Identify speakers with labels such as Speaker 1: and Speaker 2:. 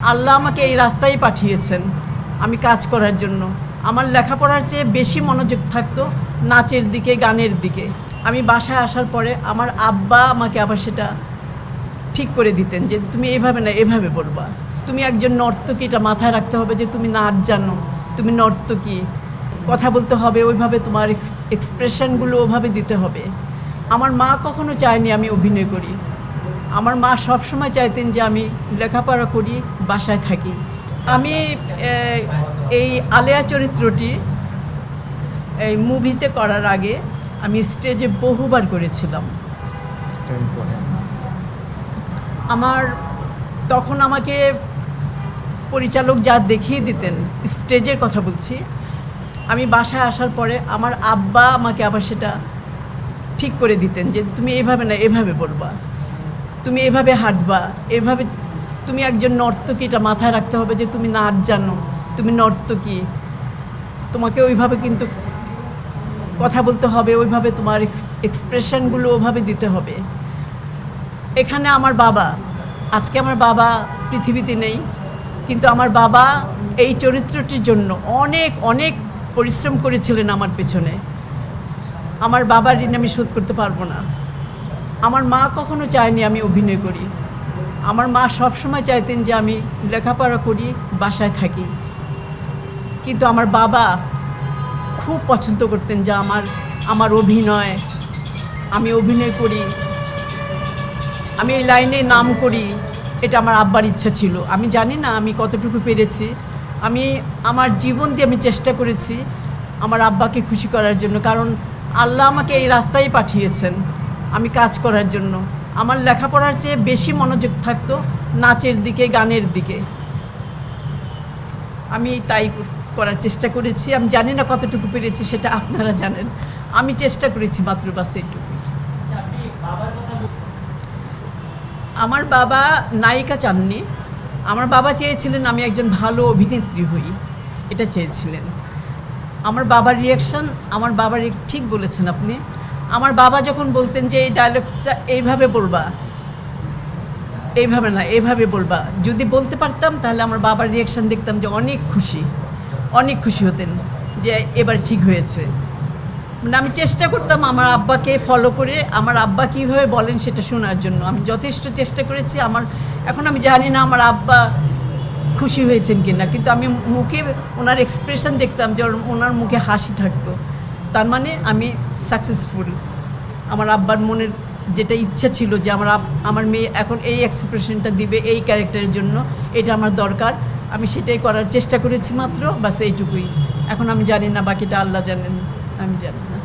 Speaker 1: আল্লাহ আমাকে এই রাস্তায় পাঠিয়েছেন আমি কাজ করার জন্য। আমার লেখাপড়ার চেয়ে বেশি মনোযোগ থাকতো নাচের দিকে, গানের দিকে। আমি বাসায় আসার পরে আমার আব্বা আমাকে আবার সেটা ঠিক করে দিতেন যে, তুমি এভাবে না, এভাবে বলবা তুমি একজন নর্তকী, এটা মাথায় রাখতে হবে যে, তুমি নাচ জানো, তুমি নর্তকী। কথা বলতে হবে, ওইভাবে তোমার এক্সপ্রেশনগুলো ওভাবে দিতে হবে। আমার মা কখনো চায়নি আমি অভিনয় করি। আমার মা সবসময় চাইতেন যে আমি লেখাপড়া করি, বাসায় থাকি। আমি এই আলেয়া চরিত্রটি, এই মুভিতে করার আগে আমি স্টেজে বহুবার করেছিলাম। আমার তখন আমাকে পরিচালক যা দেখিয়ে দিতেন, স্টেজের কথা বলছি, আমি বাসায় আসার পরে আমার আব্বা আমাকে আবার সেটা ঠিক করে দিতেন যে, তুমি এভাবে না, এভাবে বলবা তুমি এভাবে হাঁটবা, এভাবে তুমি একজন নর্তকী, এটা মাথায় রাখতে হবে যে তুমি নাচ জানো, তুমি নর্তকী। তোমাকে ওইভাবে কিন্তু কথা বলতে হবে, ওইভাবে তোমার এক্সপ্রেশনগুলো ওভাবে দিতে হবে। এখানে আমার বাবা, আজকে আমার বাবা পৃথিবীতে নেই, কিন্তু আমার বাবা এই চরিত্রটির জন্য অনেক অনেক পরিশ্রম করেছিলেন আমার পেছনে। আমার বাবার ঋণ আমি শোধ করতে পারব না। আমার মা কখনো চায়নি আমি অভিনয় করি। আমার মা সবসময় চাইতেন যে আমি লেখাপড়া করি, বাসায় থাকি। কিন্তু আমার বাবা খুব পছন্দ করতেন যে আমার আমার অভিনয়, আমি অভিনয় করি, আমি এই লাইনে নাম করি, এটা আমার আব্বার ইচ্ছা ছিল। আমি জানি না আমি কতটুকু পেরেছি। আমি, আমার জীবন দিয়ে আমি চেষ্টা করেছি আমার আব্বাকে খুশি করার জন্য। কারণ আল্লাহ আমাকে এই রাস্তায় পাঠিয়েছেন। আমি কাজ করার জন্য। আমার লেখাপড়ার চেয়ে বেশি মনোযোগ থাকতো নাচের দিকে, গানের দিকে। আমি তাই করার চেষ্টা করেছি। আমি জানি না কতটুকু পেরেছি, সেটা আপনারা জানেন। আমি চেষ্টা করেছি মাত্র বাস এইটুকু আমার বাবা নায়িকা চাননি। আমার বাবা চেয়েছিলেন আমি একজন ভালো অভিনেত্রী হই। এটা চেয়েছিলেন। আমার বাবার রিয়াকশন আমার বাবার ঠিক বলেছেন আপনি। আমার বাবা যখন বলতেন যে এই ডায়লগটা এইভাবে বলবা, এইভাবে না, এইভাবে বলবা, যদি বলতে পারতাম তাহলে আমার বাবার রিয়াকশন দেখতাম যে অনেক খুশি অনেক খুশি হতেন যে এবার ঠিক হয়েছে। মানে আমি চেষ্টা করতাম আমার আব্বাকে ফলো করে, আমার আব্বা কীভাবে বলেন সেটা শোনার জন্য। আমি যথেষ্ট চেষ্টা করেছি, আমার, এখন আমি জানি না আমার আব্বা খুশি হয়েছেন কিনা, কিন্তু আমি মুখে ওনার এক্সপ্রেশন দেখতাম যে ওনার মুখে হাসি থাকতো। তার মানে আমি সাকসেসফুল আমার আব্বার মনের যেটা ইচ্ছা ছিল যে আমার আমার মেয়ে এখন এই এক্সপ্রেশনটা দিবে এই ক্যারেক্টারের জন্য, এটা আমার দরকার। আমি সেটাই করার চেষ্টা করেছি মাত্র, বাস এইটুকুই। এখন আমি জানি না বাকিটা আল্লাহ জানেন, আমি জানি না।